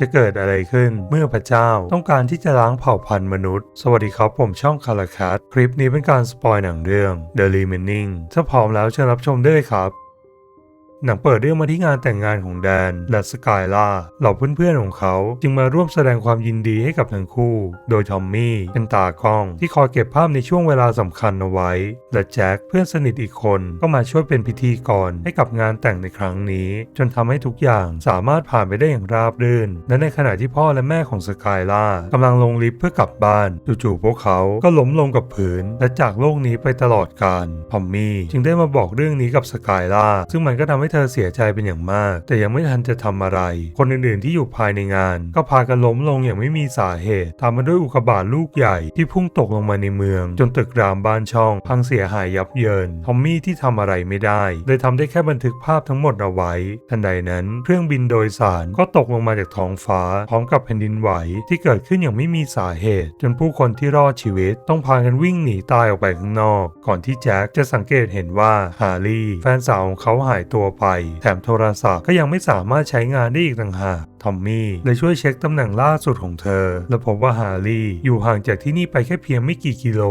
จะเกิดอะไรขึ้นเมื่อพระเจ้า ต้องการที่จะล้างเผ่าพันธุ์มนุษย์ สวัสดีครับผมช่องคาราคัสคลิปนี้เป็นการสปอยหนังเรื่อง The Remaining ถ้าพร้อมแล้วเชิญรับชมได้เลยครับ หนังเปิดเรื่องมาที่งานแต่งงานของแดน และสกายล่าเหล่าเพื่อนๆของเขาจึงมาร่วมแสดงความยินดีให้กับทั้งคู่ โดยทอมมี่เป็นตากล้อง ที่คอยเก็บภาพในช่วงเวลาสำคัญเอาไว้ และแจ็คเพื่อนสนิทอีกคนก็มาช่วยเป็นพิธีกรให้กับงานแต่งในครั้งนี้ จนทำให้ทุกอย่างสามารถผ่านไปได้อย่างราบรื่นและในขณะที่พ่อและแม่ของสกายล่ากำลังลงลิฟต์เพื่อกลับบ้านจู่ๆพวกเขาก็ล้มลงกับพื้นและจากโลกนี้ไปตลอดกาลทอมมี่จึงได้มาบอกเรื่องนี้กับสกายล่าซึ่งมันก็ทำให้เธอเสียใจเป็นอย่างมาก แต่ยังไม่ทันจะทำอะไร คนอื่นๆที่อยู่ภายในงาน ก็พากันล้มลงอย่างไม่มีสาเหตุ ตามมาด้วยอุกกาบาตลูกใหญ่ที่พุ่งตกลงมาในเมือง จนตึกรามบ้านช่อง พังเสียหายยับเยิน ทอมมี่ที่ทำอะไรไม่ได้เลยทำได้แค่บันทึกภาพทั้งหมดเอาไว้ ทันใดนั้น เครื่องบินโดยสารก็ตกลงมาจากท้องฟ้า พร้อมกับแผ่นดินไหวที่เกิดขึ้นอย่างไม่มีสาเหตุ จนผู้คนที่รอดชีวิต ต้องพากันวิ่งหนีตายออกไปข้างนอก ก่อนที่แจ็คจะสังเกตเห็นว่าฮาร์ลี่แฟนสาวของเขาหายตัวไป แถมโทรศัพท์ก็ยังไม่สามารถใช้งานได้อีกต่างหากทอมมี่เลยช่วยเช็คตำแหน่งล่าสุดของเธอ และพบว่าฮาร์ลี่อยู่ห่างจากที่นี่ไปแค่เพียงไม่กี่กิโล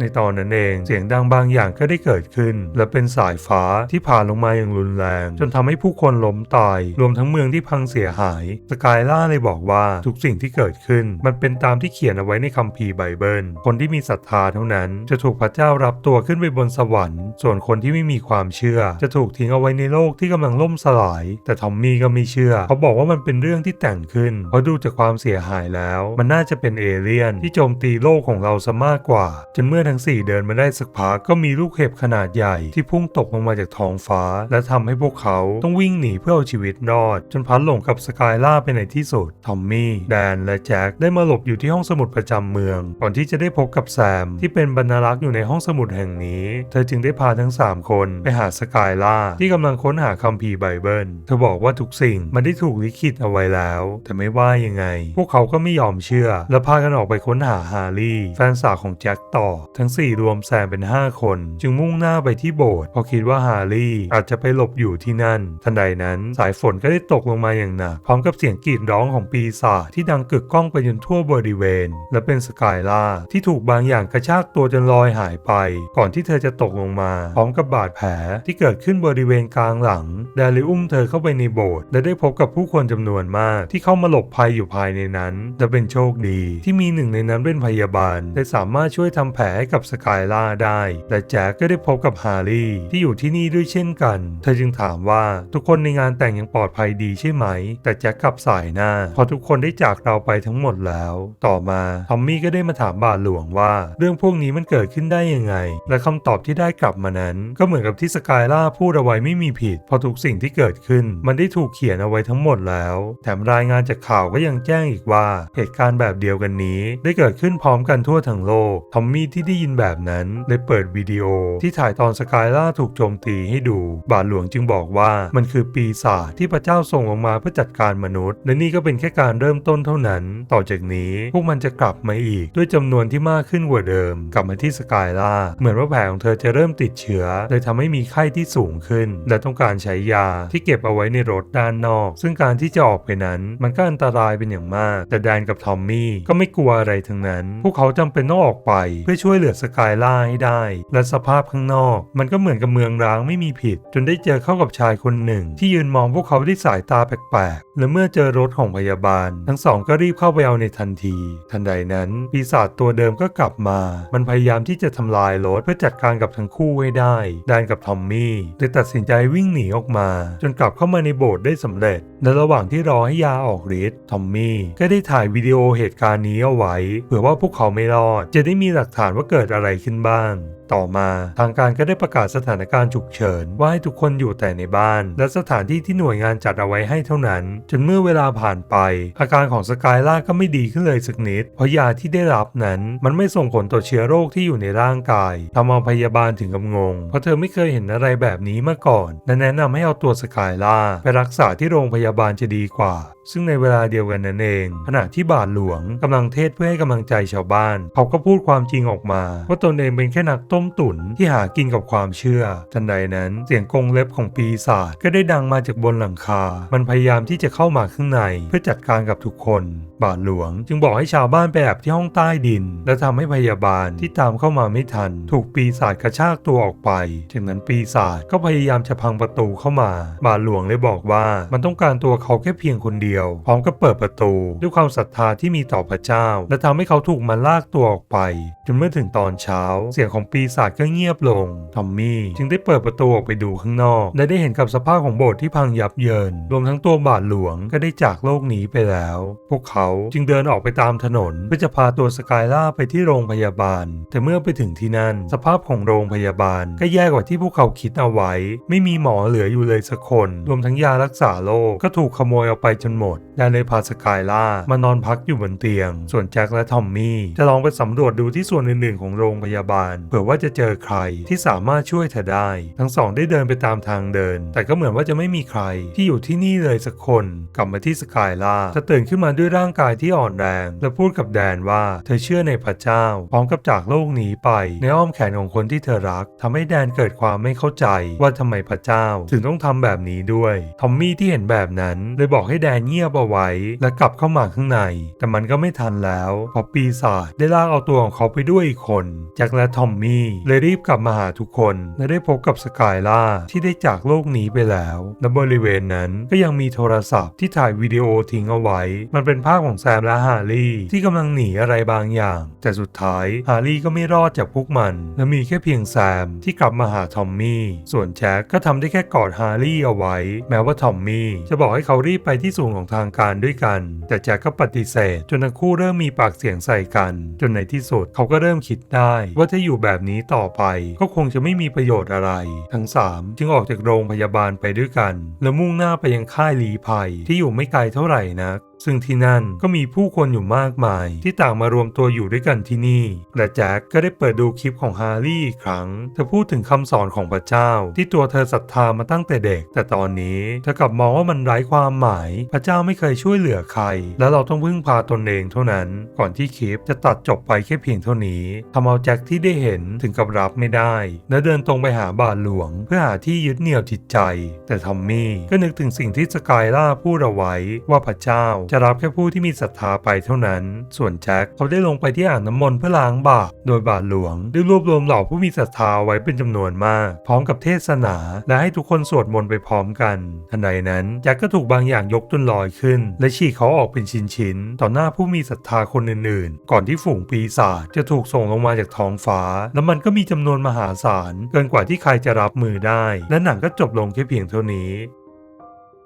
ในตอนนั้นเองเสียงดังบางอย่างก็ได้เกิดขึ้น และเป็นสายฟ้าที่ผ่านลงมาอย่างรุนแรง จนทำให้ผู้คนล้มตาย รวมทั้งเมืองที่พังเสียหาย สกายล่าเลยบอกว่าทุกสิ่งที่เกิดขึ้น มันเป็นตามที่เขียนเอาไว้ในคัมภีร์ไบเบิล คนที่มีศรัทธาเท่านั้น จะถูกพระเจ้ารับตัวขึ้นไปบนสวรรค์ ส่วนคนที่ไม่มีความเชื่อ จะถูกทิ้งเอาไว้ในโลกที่กำลังล่มสลาย แต่ทอมมี่ก็ไม่เชื่อ เขาบอกว่ามันเป็นเรื่องที่แต่งขึ้น เพราะดูจากความเสียหายแล้ว มันน่าจะเป็นเอเลี่ยนที่โจมตีโลกของเราซะมากกว่า จนเมื่อทั้งสี่เดินมาได้สักพักก็มีลูกเห็บขนาดใหญ่ที่พุ่งตกลงมาจากท้องฟ้า และทำให้พวกเขาต้องวิ่งหนีเพื่อเอาชีวิตรอด จนพัดหลงกับสกายล่าไปในที่สุด ทอมมี่ แดน และแจ็คได้มาหลบอยู่ที่ห้องสมุดประจำเมือง ก่อนที่จะได้พบกับแซมที่เป็นบรรณารักษ์อยู่ในห้องสมุดแห่งนี้ เธอจึงได้พาทั้ง 3 คนไปหาสกายล่าที่กำลังค้นหาคัมภีร์ไบเบิลเธอบอกว่าทุกสิ่งมันได้ถูกลิขิตเอาไว้แล้ว แต่ไม่ว่ายังไง พวกเขาก็ไม่ยอมเชื่อ และพากันออกไปค้นหาฮาร์ลี่แฟนสาวของแจ็คต่อ ทั้ง 4 รวมแซมเป็น 5 คน จึงมุ่งหน้าไปที่โบสถ์เพราะคิดว่าฮาร์ลี่อาจจะไปหลบอยู่ที่นั่น ทันใดนั้นสายฝนก็ได้ตกลงมาอย่างหนักพร้อมกับเสียงกรีดร้องของปีศาจที่ดังกึกก้องไปจนทั่วบริเวณ และเป็นสกายล่าที่ถูกบางอย่างกระชากตัวจนลอยหายไป ก่อนที่เธอจะตกลงมา พร้อมกับบาดแผลที่เกิดขึ้นบริเวณกลางหลังแดลิอุ้มเธอเข้าไปในโบสถ์และได้พบกับผู้คนจำนวนมากที่เข้ามาหลบภัยอยู่ภายในนั้นและเป็นโชคดีที่มีหนึ่งในนั้นเป็นพยาบาลได้สามารถช่วยทำแผลให้กับสกายล่าได้ และแจ็คก็ได้พบกับฮาร์รี่ที่อยู่ที่นี่ด้วยเช่นกัน เธอจึงถามว่าทุกคนในงานแต่งยังปลอดภัยดีใช่ไหม แต่แจ็คกลับสายหน้าพราะทุกคนได้จากเราไปทั้งหมดแล้ว ต่อมาทอมมี่ก็ได้มาถามบาทหลวงว่า เรื่องพวกนี้มันเกิดขึ้นได้ยังไง และคำตอบที่ได้กลับมานั้น ก็เหมือนกับที่สกายล่าพูดเอาไว้ไม่มีผิดเพราะทุกสิ่งที่เกิดขึ้น มันได้ถูกเขียนเอาไว้ทั้งหมดแล้ว แถมรายงานจากข่าวก็ยังแจ้งอีกว่า เหตุการณ์แบบเดียวกันนี้ ได้เกิดขึ้นพร้อมกันทั่วทั้งโลก ทอมมี่ที่ได้ยินแบบนั้นเลยเปิดวิดีโอที่ถ่ายตอนสกายล่าถูกโจมตีให้ดู บาทหลวงจึงบอกว่ามันคือปีศาจที่พระเจ้าส่งลงมาเพื่อจัดการมนุษย์ และนี่ก็เป็นแค่การเริ่มต้นเท่านั้น ต่อจากนี้พวกมันจะกลับมาอีก ด้วยจำนวนที่มากขึ้นกว่าเดิม กลับมาที่สกายล่าเหมือนว่าแผลของเธอจะเริ่มติดเชื้อเลยทำให้มีไข้ที่สูงขึ้น และต้องการใช้ยาที่เก็บเอาไว้ในรถด้านนอก ซึ่งการที่จะออกไปนั้น มันก็อันตรายเป็นอย่างมาก แต่แดนกับทอมมี่ก็ไม่กลัวอะไรทั้งนั้น พวกเขาจำเป็นต้องออกไปเพื่อช่วยเหลือสกายล่าให้ได้ และสภาพข้างนอก มันก็เหมือนกับเมืองร้างไม่มีผิด จนได้เจอเข้ากับชายคนหนึ่ง ที่ยืนมองพวกเขาด้วยสายตาแปลกๆ และเมื่อเจอรถของพยาบาล ทั้งสองก็รีบเข้าไปเอาในทันที ทันใดนั้น ปีศาจตัวเดิมก็กลับมา มันพยายามที่จะทำลายรถเพื่อจัดการกับทั้งคู่ให้ได้ แดนกับทอมมี่เลยตัดสินใจวิ่งหนีออกมา จนกลับเข้ามาในโบสถ์ได้สำเร็จและระหว่างที่รอให้ยาออกฤทธิ์ทอมมี่ก็ได้ถ่ายวิดีโอเหตุการณ์นี้เอาไว้เผื่อว่าพวกเขาไม่รอด จะได้มีหลักฐานว่าเกิดอะไรขึ้นบ้าง ต่อมาทางการก็ได้ประกาศสถานการณ์ฉุกเฉิน ว่าให้ทุกคนอยู่แต่ในบ้าน และสถานที่ที่หน่วยงานจัดเอาไว้ให้เท่านั้น จนเมื่อเวลาผ่านไป อาการของสกายล่าก็ไม่ดีขึ้นเลยสักนิด เพราะยาที่ได้รับนั้น มันไม่ส่งผลต่อเชื้อโรคที่อยู่ในร่างกายทำเอาพยาบาลถึงกับงง เพราะเธอไม่เคยเห็นอะไรแบบนี้มาก่อนและแนะนำให้เอาตัวสกายล่าไปรักษาที่โรงพยาบาลจะดีกว่าซึ่งในเวลาเดียวกันนั่นเอง ขณะที่บาทหลวงกำลังเทศเพื่อให้กำลังใจชาวบ้าน เขาก็พูดความจริงออกมา ว่าตนเองเป็นแค่นักต้มตุ๋นที่หากินกับความเชื่อ ทันใดนั้นเสียงกรงเล็บของปีศาจก็ได้ดังมาจากบนหลังคา มันพยายามที่จะเข้ามาข้างในเพื่อจัดการกับทุกคน บาทหลวงจึงบอกให้ชาวบ้านไปแอบที่ห้องใต้ดิน และทำให้พยาบาลที่ตามเข้ามาไม่ทัน ถูกปีศาจกระชากตัวออกไป จากนั้นปีศาจก็พยายามจะพังประตูเข้ามา บาทหลวงเลยบอกว่ามันต้องการตัวเขาแค่เพียงคนเดียวพร้อมกับเปิดประตู ด้วยความศรัทธาที่มีต่อพระเจ้า และทำให้เขาถูกมันลากตัวออกไป จนเมื่อถึงตอนเช้า เสียงของปีศาจก็เงียบลงทอมมี่จึงได้เปิดประตูออกไปดูข้างนอก และได้เห็นกับสภาพของโบสถ์ที่พังยับเยิน รวมทั้งตัวบาทหลวงก็ได้จากโลกนี้ไปแล้ว พวกเขาจึงเดินออกไปตามถนนเพื่อจะพาตัวสกายล่าไปที่โรงพยาบาล แต่เมื่อไปถึงที่นั่น สภาพของโรงพยาบาล ก็แย่กว่าที่พวกเขาคิดเอาไว้ ไม่มีหมอเหลืออยู่เลยสักคน รวมทั้งยารักษาโรคก็ถูกขโมยเอาไปจนหมดแดนเลยพาสกายล่ามานอนพักอยู่บนเตียง ส่วนแจ็คและทอมมี่จะลองไปสำรวจดูที่ส่วนอื่นๆของโรงพยาบาลเผื่อว่าจะเจอใครที่สามารถช่วยเธอได้ ทั้งสองได้เดินไปตามทางเดิน แต่ก็เหมือนว่าจะไม่มีใครที่อยู่ที่นี่เลยสักคน กลับมาที่สกายล่าเธอตื่นขึ้นมาด้วยร่างกายที่อ่อนแรง และพูดกับแดนว่าเธอเชื่อในพระเจ้า พร้อมกับจากโลกนี้ไป ในอ้อมแขนของคนที่เธอรักทำให้แดนเกิดความไม่เข้าใจว่าทำไมพระเจ้า ถึงต้องทำแบบนี้ด้วยทอมมี่ที่เห็นแบบนั้นเลยบอกให้แดนเเงียบเอาไว้ และกลับเข้ามาข้างใน แต่มันก็ไม่ทันแล้วเพราะปีศาจได้ลากเอาตัวของเขาไปด้วยอีกคนแจ็คและทอมมี่เลยรีบกลับมาหาทุกคน และได้พบกับสกายล่าที่ได้จากโลกนี้ไปแล้วและบริเวณนั้นก็ยังมีโทรศัพท์ที่ถ่ายวิดีโอทิ้งเอาไว้ มันเป็นภาพของแซมและฮาร์รี่ที่กำลังหนีอะไรบางอย่าง แต่สุดท้ายฮาร์รี่ก็ไม่รอดจากพวกมัน และมีแค่เพียงแซมที่กลับมาหาทอมมี่ ส่วนแจ็คก็ทำได้แค่กอดฮาร์รี่เอาไว้ แม้ว่าทอมมี่จะบอกให้เขารีบไปที่ศูนย์ของทางการด้วยกัน แต่แจ็คก็ปฏิเสธ จนทั้งคู่เริ่มมีปากเสียงใส่กัน จนในที่สุดเขาก็เริ่มคิดได้ ว่าถ้าอยู่แบบนี้ต่อไป ก็คงจะไม่มีประโยชน์อะไร ทั้งสามจึงออกจากโรงพยาบาลไปด้วยกัน และมุ่งหน้าไปยังค่ายลีภัยที่อยู่ไม่ไกลเท่าไหร่นัก ซึ่งที่นั่นก็มีผู้คนอยู่มากมาย ที่ต่างมารวมตัวอยู่ด้วยกันที่นี่และแจ็คก็ได้เปิดดูคลิปของฮาร์รี่อีกครั้ง เธอพูดถึงคำสอนของพระเจ้า ที่ตัวเธอศรัทธามาตั้งแต่เด็ก แต่ตอนนี้เธอกลับมองว่ามันไร้ความหมาย พระเจ้าไม่เคยช่วยเหลือใคร และเราต้องพึ่งพาตนเองเท่านั้น ก่อนที่คลิปจะตัดจบไปแค่เพียงเท่านี้ทำเอาแจ็คที่ได้เห็นถึงกับรับไม่ได้ และเดินตรงไปหาบาทหลวง เพื่อหาที่ยึดเหนี่ยวจิตใจ แต่ทอมมี่ก็นึกถึงสิ่งที่สกายล่าพูดเอาไว้ว่าพระเจ้าจะรับแค่ผู้ที่มีศรัทธาไปเท่านั้น ส่วนแจ็คเขาได้ลงไปที่อ่างน้ำมนต์เพื่อล้างบาปโดยบาทหลวง ได้รวบรวมเหล่าผู้มีศรัทธาไว้เป็นจำนวนมาก พร้อมกับเทศนา และให้ทุกคนสวดมนต์ไปพร้อมกันทันใดนั้นแจ็คก็ถูกบางอย่างยกจนลอยขึ้น และฉีกเขาออกเป็นชิ้นๆต่อหน้าผู้มีศรัทธาคนอื่นๆ ก่อนที่ฝูงปีศาจจะถูกส่งลงมาจากท้องฟ้า แล้วมันก็มีจำนวนมหาศาลเกินกว่าที่ใครจะรับมือได้ และหนังก็จบลงแค่เพียงเท่านี้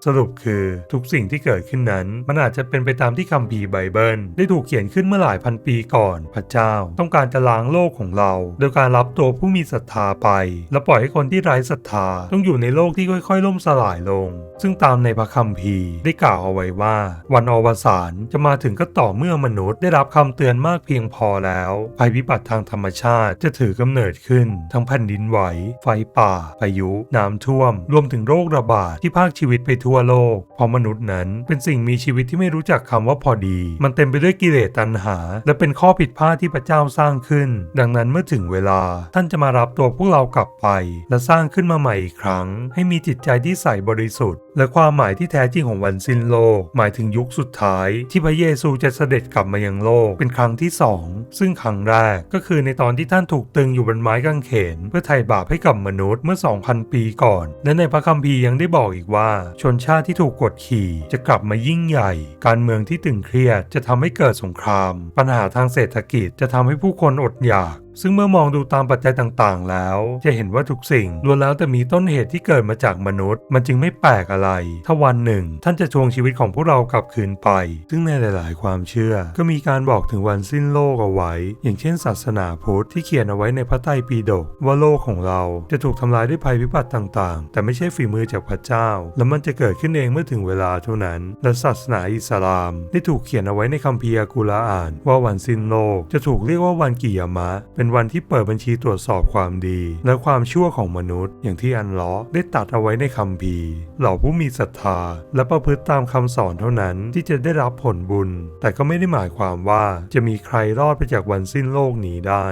สรุปคือทุกสิ่งที่เกิดขึ้นนั้น มันอาจจะเป็นไปตามที่คัมภีร์ไบเบิลได้ถูกเขียนขึ้นเมื่อหลายพันปีก่อน พระเจ้า ต้องการจะล้างโลกของเรา โดยการรับตัวผู้มีศรัทธาไป และปล่อยให้คนที่ไร้ศรัทธาต้องอยู่ในโลกที่ค่อย ๆ ล่มสลายลงซึ่งตามในพระคัมภีร์ได้กล่าวเอาไว้ว่า วันอวสานจะมาถึงก็ต่อเมื่อมนุษย์ได้รับคำเตือนมากเพียงพอแล้ว ภัยพิบัติทางธรรมชาติจะถือกำเนิดขึ้น ทั้งแผ่นดินไหว ไฟป่าพายุ น้ำท่วม รวมถึงโรคระบาดที่พากชีวิตไปทั่วโลก เพราะมนุษย์นั้นเป็นสิ่งมีชีวิตที่ไม่รู้จักคำว่าพอดี มันเต็มไปด้วยกิเลสตัณหา และเป็นข้อผิดพลาดที่พระเจ้าสร้างขึ้น ดังนั้นเมื่อถึงเวลา ท่านจะมารับตัวพวกเรากลับไป และสร้างขึ้นมาใหม่อีกครั้ง ให้มีจิตใจที่ใสบริสุทธิ์ และความหมายที่แท้จริงของวันสิ้นโลก หมายถึงยุคสุดท้าย ที่พระเยซูจะเสด็จกลับมายังโลกเป็นครั้งที่สองซึ่งครั้งแรกก็คือในตอนที่ท่านถูกตึงอยู่บนไม้กางเขน เพื่อไถ่บาปให้กับมนุษย์เมื่อ 2,000 ปีก่อน และในพระคัมภีร์ยังได้บอกอีกว่า ชนชาติที่ถูกกดขี่จะกลับมายิ่งใหญ่ การเมืองที่ตึงเครียดจะทำให้เกิดสงคราม ปัญหาทางเศรษฐกิจจะทำให้ผู้คนอดอยาก ซึ่งเมื่อมองดูตามปัจจัยต่างๆ แล้ว จะเห็นว่าทุกสิ่งล้วนแล้วแต่มีต้นเหตุที่เกิดมาจากมนุษย์ มันจึงไม่แปลกอะไร ถ้าวันหนึ่ง ท่านจะทวงชีวิตของพวกเรากลับคืนไป ซึ่งในหลาย ๆ ความเชื่อ ก็มีการบอกถึงวันสิ้นโลกเอาไว้ อย่างเช่น ศาสนาพุทธที่เขียนเอาไว้ในพระไตรปิฎกว่าโลกของเราจะถูกทำลายด้วยภัยพิบัติต่างๆ แต่ไม่ใช่ฝีมือจากพระเจ้า และมันจะเกิดขึ้นเองเมื่อถึงเวลาเท่านั้น และศาสนาอิสลาม ได้ถูกเขียนเอาไว้ในคัมภีร์กุรอาน ว่าวันสิ้นโลกจะถูกเรียกว่าวันกิยามะเป็นเป็นวันที่เปิดบัญชีตรวจสอบความดี และความชั่วของมนุษย์ อย่างที่อันล้อได้ตัดเอาไว้ในคัมภีร์เหล่าผู้มีศรัทธา และประพฤติตามคำสอนเท่านั้นที่จะได้รับผลบุญ แต่ก็ไม่ได้หมายความว่าจะมีใครรอดไปจากวันสิ้นโลกนี้ได้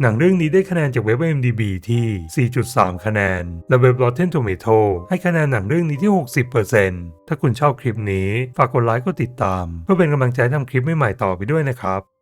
หนังเรื่องนี้ได้คะแนนจากเว็บ IMDb ที่ 4.3 คะแนน และเว็บ Rotten Tomato ให้คะแนนหนังเรื่องนี้ที่ 60%ถ้าคุณชอบคลิปนี้ ฝากกดไลค์ กดติดตาม เพื่อเป็นกำลังใจทำคลิปใหม่ๆต่อไปด้วยนะครับ